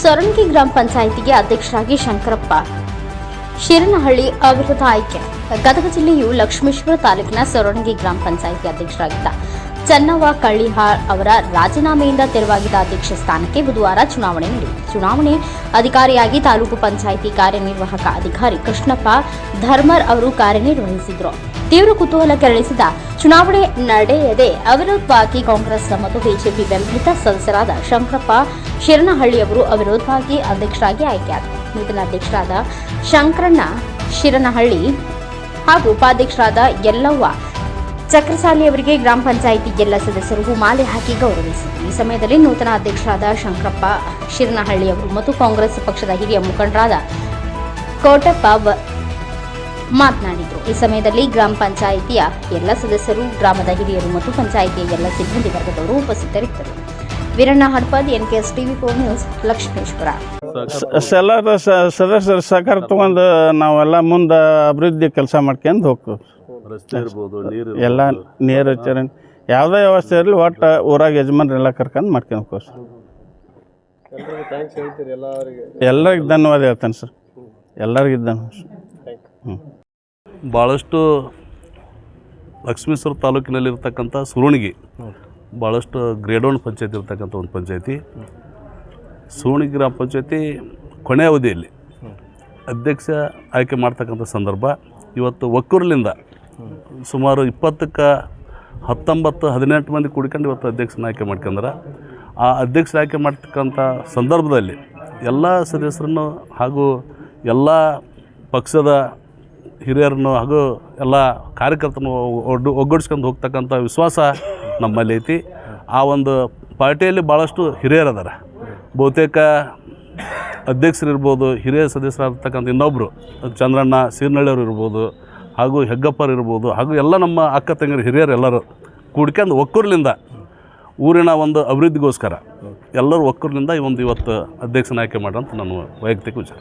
ಸೊರಂಗಿ ಗ್ರಾಮ ಪಂಚಾಯಿತಿಗೆ ಅಧ್ಯಕ್ಷರಾಗಿ ಶಂಕರಪ್ಪ. ಶಿರನಹಳ್ಳಿ ಅವಿರೋಧ ಆಯ್ಕೆ. ಗದಗ ಜಿಲ್ಲೆಯು ಲಕ್ಷ್ಮೇಶ್ವರ ತಾಲೂಕಿನ ಸೊರಣಗಿ ಗ್ರಾಮ ಪಂಚಾಯಿತಿ ಅಧ್ಯಕ್ಷರಾಗಿದ್ದ ಚನ್ನವ್ವ ಕಳ್ಳಿಹಾಳ್ ಅವರ ರಾಜೀನಾಮೆಯಿಂದ ತೆರವಾಗಿದ್ದ ಅಧ್ಯಕ್ಷ ಸ್ಥಾನಕ್ಕೆ ಬುಧವಾರ ಚುನಾವಣೆ ನಡೆಯಿತು. ಚುನಾವಣೆ ಅಧಿಕಾರಿಯಾಗಿ ತಾಲೂಕು ಪಂಚಾಯಿತಿ ಕಾರ್ಯನಿರ್ವಾಹಕ ಅಧಿಕಾರಿ ಕೃಷ್ಣಪ್ಪ ಧರ್ಮರ್ ಅವರು ಕಾರ್ಯನಿರ್ವಹಿಸಿದರು ತೀವ್ರ ಕುತೂಹಲ ಕೆರಳಿಸಿದ ಚುನಾವಣೆ ನಡೆಯದೆ ಅವಿರೋಧವಾಗಿ ಕಾಂಗ್ರೆಸ್ ಮತ್ತು ಬಿಜೆಪಿ ಬೆಂಬಲಿತ ಸದಸ್ಯರಾದ ಶಂಕರಪ್ಪ ಶಿರನಹಳ್ಳಿ ಅವರು ಅವಿರೋಧವಾಗಿ ಅಧ್ಯಕ್ಷರಾಗಿ ಆಯ್ಕೆಯಾದರು ನೂತನ ಅಧ್ಯಕ್ಷರಾದ ಶಂಕರಣ್ಣ ಶಿರನಹಳ್ಳಿ ಹಾಗೂ ಉಪಾಧ್ಯಕ್ಷರಾದ ಯಲ್ಲವ್ವ ಚಕ್ರಸಾಲಿ ಅವರಿಗೆ ಗ್ರಾಮ ಪಂಚಾಯಿತಿ ಎಲ್ಲ ಸದಸ್ಯರಿಗೂ ಮಾಲೆ ಹಾಕಿ ಗೌರವಿಸಿದರು. ಈ ಸಮಯದಲ್ಲಿ ನೂತನ ಅಧ್ಯಕ್ಷರಾದ ಶಂಕರಪ್ಪ ಶಿರನಹಳ್ಳಿ ಅವರು ಮತ್ತು ಕಾಂಗ್ರೆಸ್ ಪಕ್ಷದ ಹಿರಿಯ ಮುಖಂಡರಾದ ಕೋಟಪ್ಪ ಮಾತನಾಡಿದರು. ಈ ಸಮಯದಲ್ಲಿ ಗ್ರಾಮ ಪಂಚಾಯಿತಿಯ ಎಲ್ಲ ಸದಸ್ಯರು, ಗ್ರಾಮದ ಹಿರಿಯರು ಮತ್ತು ಪಂಚಾಯಿತಿಯ ಎಲ್ಲ ಸಿಬ್ಬಂದಿ ವರ್ಗದವರು ಉಪಸ್ಥಿತರಿದ್ದರು. Veeranna Hadpad NKS TV four news Lakshmeshwar. ಎಲ್ಲರ ಸದಸ್ಯರ ಸಹಕಾರ ತಗೊಂಡು ನಾವೆಲ್ಲ ಮುಂದೆ ಅಭಿವೃದ್ಧಿ ಕೆಲಸ ಮಾಡ್ಕೊಂಡು ಹೋಗ್ತೀವಿ. ರಸ್ತೆ ಇರ್ಬೋದು ನೀರು ಎಲ್ಲ ನೀರು ಚರಂಡಿ ಯಾವುದೇ ವ್ಯವಸ್ಥೆ ಇರಲಿ ಒಟ್ಟು ಊರಾಗ ಯಜಮಾನ್ರೆಲ್ಲ ಕರ್ಕೊಂಡು ಮಾಡ್ಕೊಂಡು ಹೋಗ್ತೀವಿ ಸರ್ ಎಲ್ಲರಿಗೆ ಧನ್ಯವಾದ ಹೇಳ್ತೇನೆ ಸರ್. ಎಲ್ಲರಿಗೂ ಧನ್ಯವಾದ. ಹ್ಞೂ ಭಾಳಷ್ಟು ಲಕ್ಷ್ಮೀಶ್ವರ ತಾಲೂಕಿನಲ್ಲಿರ್ತಕ್ಕಂಥ ಸುರುಣಿಗಿ ಭಾಳಷ್ಟು ಗ್ರೇಡ್ ಒನ್ ಪಂಚಾಯತಿ ಇರ್ತಕ್ಕಂಥ ಒಂದು ಪಂಚಾಯತಿ ಸೋಣಿ ಗ್ರಾಮ ಪಂಚಾಯತಿ ಕೊನೆ ಅವಧಿಯಲ್ಲಿ ಅಧ್ಯಕ್ಷ ಆಯ್ಕೆ ಮಾಡ್ತಕ್ಕಂಥ ಸಂದರ್ಭ ಇವತ್ತು ಒಕ್ಕೂರ್ಲಿಂದ ಸುಮಾರು ಇಪ್ಪತ್ತಕ್ಕೆ ಹತ್ತೊಂಬತ್ತು ಹದಿನೆಂಟು ಮಂದಿ ಕೂಡ್ಕೊಂಡು ಇವತ್ತು ಅಧ್ಯಕ್ಷನ ಆಯ್ಕೆ ಮಾಡ್ಕೊಂಡ್ರೆ ಆ ಅಧ್ಯಕ್ಷ ಆಯ್ಕೆ ಮಾಡ್ತಕ್ಕಂಥ ಸಂದರ್ಭದಲ್ಲಿ ಎಲ್ಲ ಸದಸ್ಯರನ್ನು ಹಾಗೂ ಎಲ್ಲ ಪಕ್ಷದ ಹಿರಿಯರನ್ನು ಹಾಗೂ ಎಲ್ಲ ಕಾರ್ಯಕರ್ತರನ್ನು ಒಡ್ಡು ಒಗ್ಗೂಡಿಸ್ಕೊಂಡು ಹೋಗ್ತಕ್ಕಂಥ ವಿಶ್ವಾಸ ನಮ್ಮಲ್ಲಿ ಐತಿ. ಆ ಒಂದು ಪಾರ್ಟಿಯಲ್ಲಿ ಭಾಳಷ್ಟು ಹಿರಿಯರು ಅದಾರ ಬಹುತೇಕ ಅಧ್ಯಕ್ಷರಿರ್ಬೋದು, ಹಿರಿಯ ಸದಸ್ಯರಾಗಿರ್ತಕ್ಕಂಥ ಇನ್ನೊಬ್ಬರು ಚಂದ್ರಣ್ಣ, ಸೀರ್ನಳ್ಳಿಯವರು ಇರ್ಬೋದು, ಹಾಗೂ ಹೆಗ್ಗಪ್ಪರು ಇರ್ಬೋದು, ಹಾಗೂ ಎಲ್ಲ ನಮ್ಮ ಅಕ್ಕ ತಂಗಿಯರು, ಹಿರಿಯರು ಎಲ್ಲರೂ ಕೂಡ್ಕೊಂಡು ಒಕ್ಕೂರ್ಲಿಂದ ಊರಿನ ಒಂದು ಅಭಿವೃದ್ಧಿಗೋಸ್ಕರ ಎಲ್ಲರೂ ಒಕ್ಕೂರ್ಲಿಂದ ಈ ಒಂದು ಇವತ್ತು ಅಧ್ಯಕ್ಷನ ಆಯ್ಕೆ ಮಾಡ್ರಂತ ನಾನು ವೈಯಕ್ತಿಕ ವಿಚಾರ.